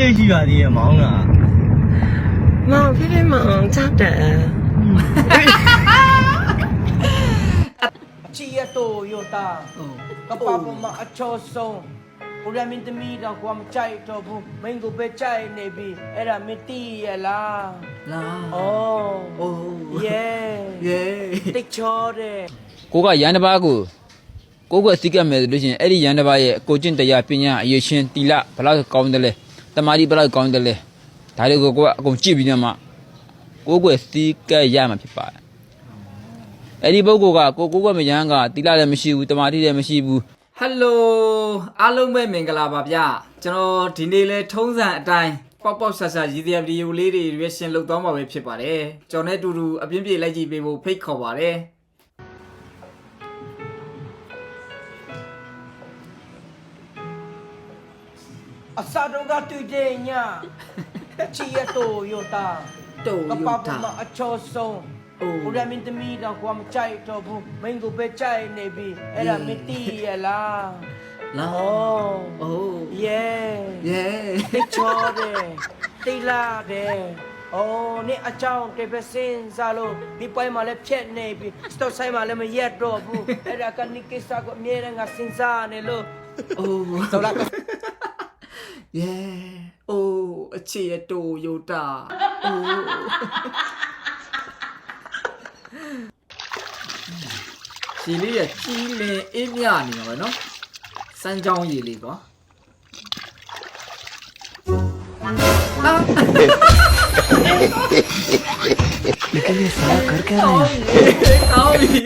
သိရှိပါသေးရဲ့မောင်းလားမောင်ဖေးဖေးမောင်ကြောက်တယ်ချီရတိုယိုတာကပပမအချောဆုံးကိုရမင်းသမီးတော့ကွာမကြိုက်တော့ဘူးမင်းကိုပဲကြိုက်နေပြီအဲ့ဒါမင်းတီးရလားလာအော်အိုးယေယေတိတ်ချောတယ်ကိုကရန်တစ်ပါးကိုကိုကစီကတ်မယ်ဆိုလို့ရှိရင်အဲ့ဒီရန်တစ်ပါးရဲ့ကိုကျင့်တရားပညာအရေးချင်းတီလဘယ်လောက်ကောင်းတယ်လဲ တမာတိဘယ်လောက်ကောင်းတယ်လဲဒါတွေကိုကိုကအကုန်ကြည့်ပြီးတော့မှကိုကစီကတ်ရမှာဖြစ်ပါတယ်အဲ့ဒီပုဂ္ဂိုလ်ကကိုကိုကမရန်ကတီလလည်းမရှိဘူးတမာတိလည်းမရှိဘူးဟယ်လိုအားလုံးပဲမင်္ဂလာပါဗျကျွန်တော်ဒီနေ့လဲထုံးစံအတိုင်းပေါက်ပေါက်ဆာဆာရည်ရွယ်ဗီဒီယိုလေးတွေရွေးရှင်လုပ်သွားမှာပဲဖြစ်ပါတယ်ကျွန်တော်နဲ့အတူတူအပြင်းပြေလိုက်ကြည့်ပေးဖို့ဖိတ်ခေါ်ပါတယ် အစာတော့ကတွေ့တဲ့ညချီရတိုယိုတာတိုကပယိုပတာမအချောဆုံးအိုးကိုရမင်းသမီးတော့ကွာမကြိုက်တော့ဘူးမင်းကိုပဲကြိုက်နေပြီအဲ့ဒါမင်းတီးရလားလာအော်အိုးယေယေတိတ်ချောတယ်တိတ်လာတယ်အော်နေအကြောင်းတေပစင်စားလို့ဒီပိုင်းမှာလည်းဖြက်နေပြီစတော့ဆိုင်မှာလည်းမရက်တော့ဘူးအဲ့ဒါကနိကိစ္စကိုအမြဲတမ်းကစဉ်းစားနေလို့အိုး ဆိုလာက ယေအိုးအချစ်ရတိုယိုတာအိုးရှီလေးရကြီးလင်အေးမြနေမှာပဲเนาะစမ်းချောင်းရည်လေးကွာ ကောင်းပြီ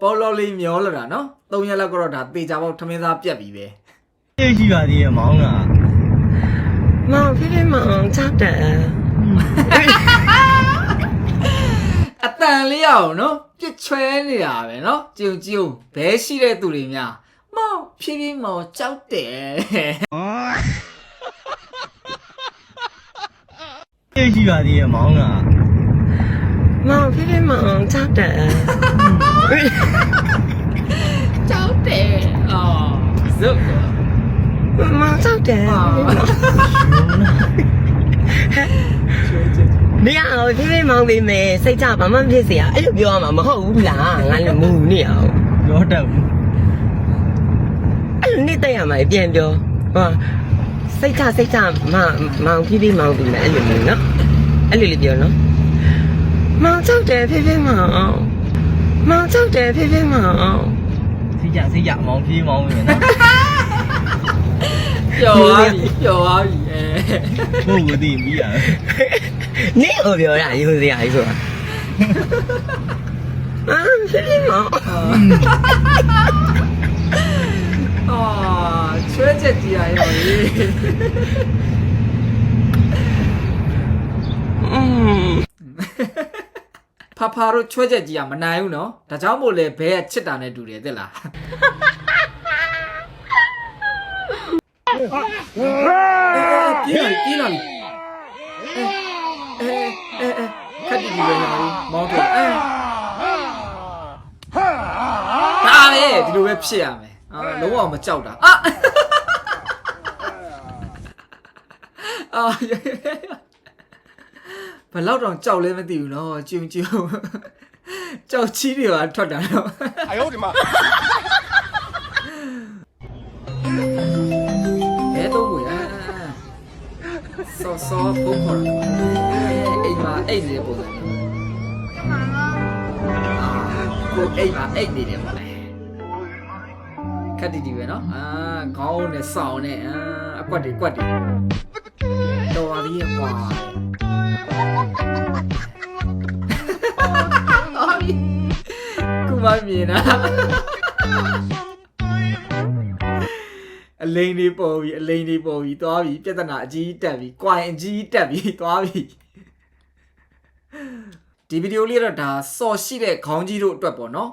ပေါ်လော်လေးမျောလာတာနော်၃ရက်လောက်ကတော့ဒါတေချာပေါက်ထမင်းသားပြက်ပြီပဲ သိရှိပါသေးရဲ့မောင်းလားမောင်ဖေးဖေးမောင်ကြောက်တယ်အတန်လေးအောင်နော်ပြစ်ချွဲနေတာပဲနော်ကြုံကြုံဘဲရှိတဲ့သူတွေများမောင်ဖြည်းဖြည်းမောင်ကြောက်တယ်သိရှိပါသေးရဲ့မောင်းလားမောင်ဖေးဖေးမောင်ကြောက်တယ်ကြောက်တယ်အော်ဇုတ် ကောမောင်ကြောက်တယ်အာချွဲချွဲမရအောင်ဖေးဖေးမောင်ပေးမယ်စိတ်ကြဘာမှမဖြစ်စေရအဲ့လိုပြောရမှာမဟုတ်ဘူးလားငါလည်းမူနေအောင်ပြောတတ်ဘူးအဲ့လိုနေတက်ရမှာပြန်ပြောဟောစိတ်ချစိတ်ချမမောင်ဖေးဖေးမောင်ပေးမယ်အဲ့လိုမျိုးနော်အဲ့လိုလေးပြောနော်မောင်ကြောက်တယ်ဖေးဖေးမောင်မောင်ကြောက်တယ်ဖေးဖေးမောင်စိတ်ကြစိတ်ကြမောင်းပြေးမောင်းဝင်နော် ပျော်သွားပြီပျော်သွားပြီအဲကိုယ့်ကိုသိပြီးရတယ်နေဟောပြောတာယူစရာကြီးဆိုတာအာဖေးဖေးမောင်အာချွဲချက်ကြီးရရောလေอืมဖာဖာတို့ချွဲချက်ကြီးကမနိုင်ဘူးနော်ဒါကြောင့်မို့လဲဘဲကချစ်တာနဲ့တူတယ်တဲ့လား ပြင်းပြင်းလာပြီအဲအဲအဲခက်တီကြီးပဲနော်မောင်းတော့အဲဒါပဲဒီလိုပဲဖြစ်ရမယ်အာလုံးဝမကြောက်တာအာအာဘလောက်တောင်ကြောက်လဲမသိဘူးနော်ကျုံကျုံကြောက်ချီးတွေပါထွက်တာတော့အယောဒီမှာ ဆောဆောဖုန်းခေါ်တာအိမ်မှာအိတ်နေတဲ့ပုံစံမျိုးကိုအိမ်မှာအိတ်နေတယ်ပေါ့လေခက်တီတီပဲနော်အာခေါင်းနဲ့စောင်းနဲ့အာအကွက်တွေကွက်တွေတော်ပါသေးရဲ့ကွာအော်ပြီကုမမြင်တာအ လိန်လေးပေါ်ပြီအလိန်လေးပေါ်ပြီသွားပြီပြဿနာအကြီးတက်ပြီကွိုင်အကြီးတက်ပြီသွားပြီဒီဗီဒီယိုလေးတော့ဒါစော်ရှိတဲ့ခေါင်းကြီးတို့အတွက်ပေါ့နော်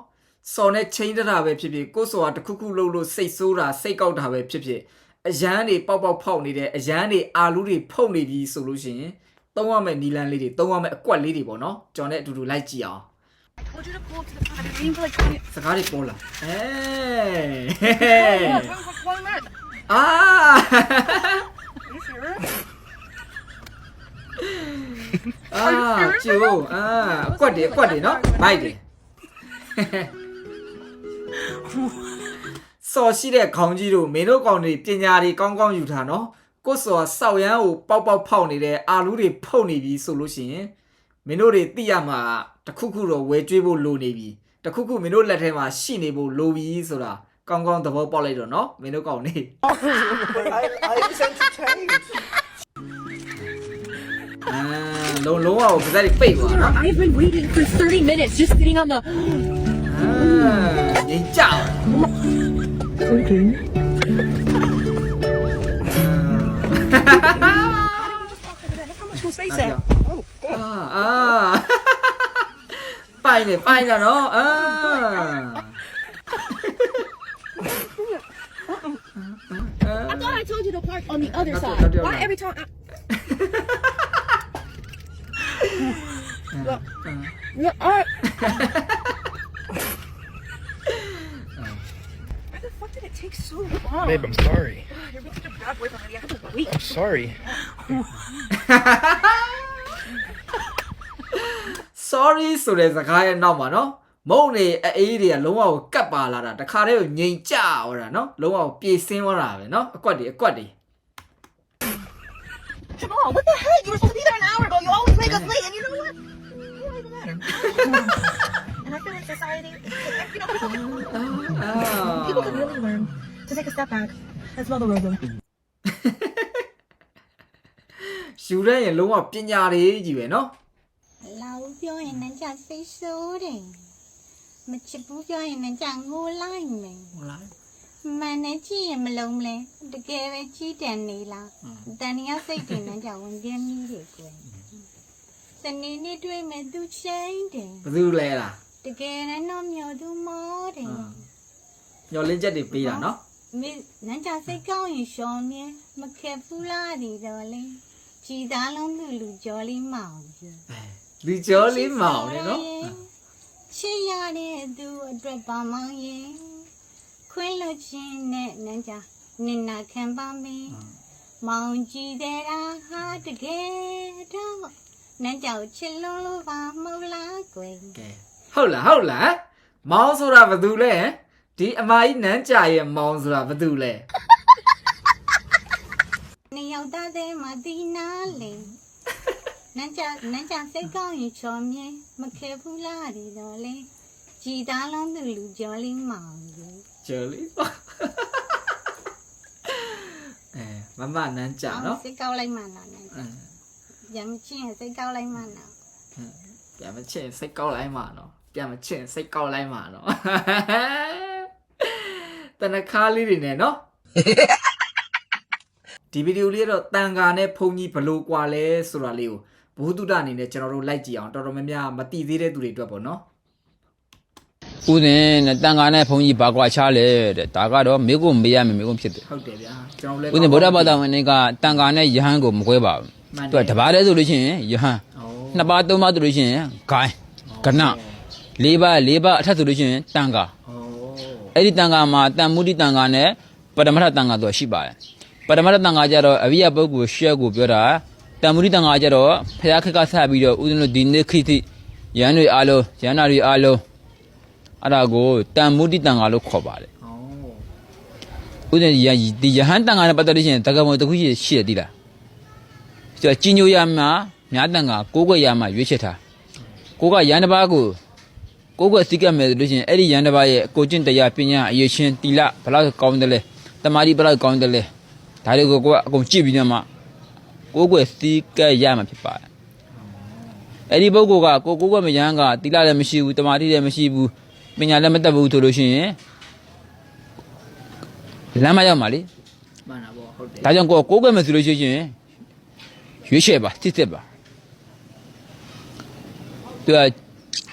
စော်နဲ့ချင်းတတာပဲဖြစ်ဖြစ်ကိုယ်စော်ကတစ်ခုခုလှုပ်လို့စိတ်ဆိုးတာစိတ်ကောက်တာပဲဖြစ်ဖြစ်အရန်တွေပေါက်ပေါက်ဖောက်နေတယ်အရန်တွေအာလူတွေဖုတ်နေပြီဆိုလို့ရှိရင်သုံးရမယ့်နီလန်းလေးတွေသုံးရမယ့်အကွက်လေးတွေပေါ့နော်ကျွန်တော်နဲ့အတူတူလိုက်ကြည့်အောင် told you to pull up to the front. I've been waiting for like 20 စကားတွေပေါ်လာအဲ minutes. Wait for 20 minutes. အာအာကျိုးအာအကွက်တယ်အကွက်တယ်နော်ဘိုက်တယ်စော်ရှိတဲ့ခေါင်းကြီးတို့မင်းတို့ကောင်တွေပညာတွေကောင်းကောင်းယူထားနော်ကိုယ်စော်စောက်ရမ်းကိုပေါက်ပေါက်ဖောက်နေတဲ့အာလူးတွေဖုတ်နေပြီဆိုလို့ရှိရင်မင်းတို့တွေသိရမှာတခုခုတော့ဝဲကျွေးဖို့လိုနေပြီတခုခုမင်းတို့လက်ထဲမှာရှိနေဖို့လိုပြီဆိုတာ ကောင်းကောင်းသဘောပေါက်လိုက်တော့နော်မင်းတို့ကောင်နေ I was entertained အာလုံးလုံးအောင်ပါးစပ်တွေပိတ်သွားနော် I've been waiting for 30 minutes just getting on the. အာရင်ကြောက် How much will space at? အာအာပိုင်နေပိုင်တော့နော်အာ other Not side. the- not the Why other. every time? I... Look, look, I- Why the fuck did it take so long? Babe, I'm sorry. You're being such a bad boyfriend already. I have to wait. I'm sorry. sorry ဆိုတဲ့စကားရဲ့နောက်မှာနော်မုံနေအေးတွေကလုံးဝကိုကတ်ပါလာတာတခါတည်းကိုငြိမ်ကြသွားတာနော်လုံးဝကိုပြေစင်းသွားတာပဲနော်အကွက်တွေအကွက်တွေ Come on, what the heck? You were supposed to be there an hour ago. You always make us late, and you know what? It don't even matter. and I feel like society, you know, people, အာ people can really learn to take a step back and smell the roses. ယူတဲ့ရင်လုံးဝပညာတွေကြီးပဲနော် လာဦးပြောရင်လည်းကြစိတ်ဆိုးတယ်မချစ်ဘူးပြောရင်လည်းကြငိုလိုက်မယ် ဟုတ်လား မှန်နဲ့ကြည့်ရင်မလုံးလဲတကယ်ပဲကြီးတန်နေလားတန်ရစိတ်တွေနဲ့ကြဝင်ပြင်းကြီးတွေကွယ်စနေနေ့တွေ့မဲ့သူချင်းတယ်ဘယ်သူလဲလားတကယ်နဲ့တော့မျောသူမောတယ်ညော်လင်းချက်တွေပေးတာနော်မင်းနန်းကြစိတ်ကောင်းရင်ရှောင်းမြဲမခဲ့ဘူးလားဒီတော့လေကြည်သားလုံးလူလူကြောလေးမောင်ကြီးဒီကျော်လေးမောင်နေနော်ချစ်ရတဲ့သူအတွက်ပါမောင်ရင် ခွင့်လွှတ်ခြင်းနဲ့နန်းကြနင်နာခံပါမယ်မောင်ကြည့်တဲ့အားဟာတကယ်တော့နန်းကြောက်ချစ်လုံးလို့ပါမဟုတ်လားကွယ်ကဲဟုတ်လားဟုတ်လားမောင်ဆိုတာဘယ်သူလဲဒီအမကြီးနန်းကြရဲ့မောင်ဆိုတာဘယ်သူလဲနေရောက်သားတဲ့မတီနာလေနန်းကြနန်းကြစိတ်ကောင်းရင်ချော်မြဲမခဲ့ဘူးလားဒီတော့လေကြည်သားလုံးသူလူကြောလေးမောင် ကြီး ကျော်လေးအဲမမနန်းကြနော် စိတ်ကောက်လိုက်မှနော်နန်းကြရမချင်းစိတ်ကောက်လိုက်မှနော် ပြန်မချင်စိတ်ကောက်လိုက်မှာနော်ပြန်မချင်စိတ်ကောက်လိုက်မှာနော်တနခါလေးတွေနဲ့နော်ဒီဗီဒီယိုလေးတော့တန်ကာနဲ့ဖုန်ကြီးဘလို့กว่าလဲဆိုတာလေးကိုဘုသူတအနေနဲ့ကျွန်တော်တို့လိုက်ကြည့်အောင်တော်တော်များများမတိသေးတဲ့သူတွေအတွက်ပေါ့နော် ဦးဇင်းနဲ့တန်ခါနဲ့ဘုန်းကြီးဘာကွာချလဲတဲ့ဒါကတော့မိကုမေးရမယ်မိကုဖြစ်တယ်ဟုတ်တယ်ဗျာကျွန်တော်လည်းဦးဇင်းဗုဒ္ဓဘာသာဝင်တွေကတန်ခါနဲ့ယဟန်ကိုမကွဲပါဘူးမှန်သူကတပါးတည်းဆိုလို့ရှိရင်ယဟန်ဩနှစ်ပါးသုံးပါးဆိုလို့ရှိရင်ဂိုင်းကနလေးပါးလေးပါးအထက်ဆိုလို့ရှိရင်တန်ခါဩအဲ့ဒီတန်ခါမှာတန်မုဒိတန်ခါနဲ့ပရမထတန်ခါတို့ရှိပါတယ်ပရမထတန်ခါကျတော့အရိယပုဂ္ဂိုလ်ရှက်ကိုပြောတာတန်မုဒိတန်ခါကျတော့ဖျားခက်ကဆက်ပြီးတော့ဦးဇင်းတို့ဒီနေ့ခိတိရန်တွေအားလုံးရန်နာတွေအားလုံး အဲ့ဒါကိုတန်မုဒိတန်ခါလို့ခေါ်ပါတယ်ဩဦးဇင်းရဒီယဟန်တန်ခါနဲ့ပတ်သက်လို့ရှိရင်တက္ကမတစ်ခုရှိရှိတယ်တိလားကျတော့ကြီးညိုရမှာမြားတန်ခါကိုးကွယ်ရမှာရွေးချယ်ထားကိုကရန်တစ်ပါးကိုကိုးကွယ်စိတ်ကပ်မယ်ဆိုလို့ရှိရင်အဲ့ဒီရန်တစ်ပါးရဲ့ကိုကျင့်တရားပညာအရေးချင်းတီလဘယ်လောက်ကောင်းတယ်လဲတမာတိဘယ်လောက်ကောင်းတယ်လဲဒါတွေကိုကိုကအကုန်ကြည့်ပြီးတော့မှကိုးကွယ်စိတ်ကပ်ရမှာဖြစ်ပါတယ်အဲ့ဒီပုဂ္ဂိုလ်ကကိုကိုးကွယ်မရန်ကတီလလည်းမရှိဘူးတမာတိလည်းမရှိဘူး ပညာလည်းမတတ်ဘူးဆိုလို့ရှိရင်လမ်းမရောက်ပါလေမှန်တာပေါ့ဟုတ်တယ်ဒါကြောင့်ကိုယ်ကိုးကွယ်မယ်ဆိုလို့ရှိရင်ရွေးချယ်ပါစစ်စစ်ပါသူက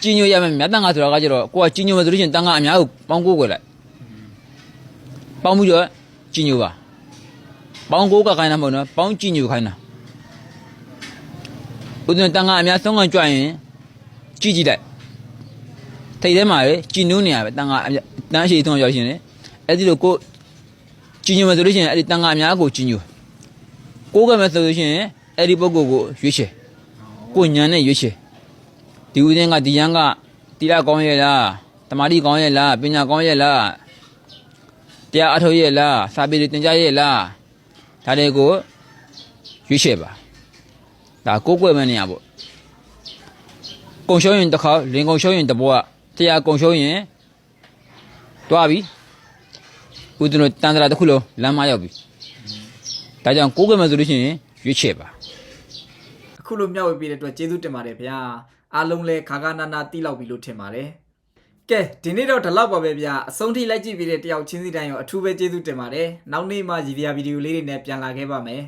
ကြီးညိုရမယ်မြတ်တန်ခါဆိုတာကကျတော့ကိုကကြီးညိုမယ်ဆိုလို့ရှိရင်တန်ခါအများကိုပေါင်းကိုးကွယ်လိုက်ပေါင်းမှုတော့ကြီးညိုပါပေါင်းကိုးကခိုင်းတာမဟုတ်နော်ပေါင်းကြီးညိုခိုင်းတာဥဒ္ဒတန်ခါအများဆုံးကကြွရင်ကြီးကြည့်လိုက် ထိတ်ထဲမှာလေကြီးနူးနေရပဲတန်ခါအများတန်းရှိဆုံးရောက်ရှင်လေအဲ့ဒီလိုကိုကြီးညိုမယ်ဆိုလို့ရှိရင်အဲ့ဒီတန်ခါအများကိုကြီးညိုကိုးကမယ်ဆိုလို့ရှိရင်အဲ့ဒီပုဂ္ဂိုလ်ကိုရွေးချယ်ကိုညာနဲ့ရွေးချယ်ဒီဦးစင်းကဒီရန်ကတိရကောင်းရဲ့လားတမာတိကောင်းရဲ့လားပညာကောင်းရဲ့လားတရားအထုတ်ရဲ့လားစာပေတွေသင်ကြားရဲ့လားဒါတွေကိုရွေးချယ်ပါဒါကိုးကွယ်မဲ့နေရပေါ့ကုံရှုံးရင်တစ်ခါလင်ကုံရှုံးရင်တစ်ဘဝ တရားကုံရှုံးရင်တွားပြီဦးဇင်းတို့တန်တရာတစ်ခုလုံးလမ်းမရောက်ပြီဒါကြောင့်ကိုးကွယ်မဲ့ဆိုလို့ရှိရင်ရွေးချယ်ပါအခုလိုမျှဝေပေးတဲ့အတွက်ကျေးဇူးတင်ပါတယ်ဗျာအားလုံးလည်းခါခါနာနာတိလောက်ပြီလို့ထင်ပါတယ်ကဲဒီနေ့တော့ဒီလောက်ပါပဲဗျာအဆုံးထိလိုက်ကြည့်ပြီးတဲ့တယောက်ချင်းစီတိုင်းရောအထူးပဲကျေးဇူးတင်ပါတယ်နောက်နေ့မှရည်ရွယ်ဗီဒီယိုလေးတွေနဲ့ပြန်လာခဲ့ပါမယ်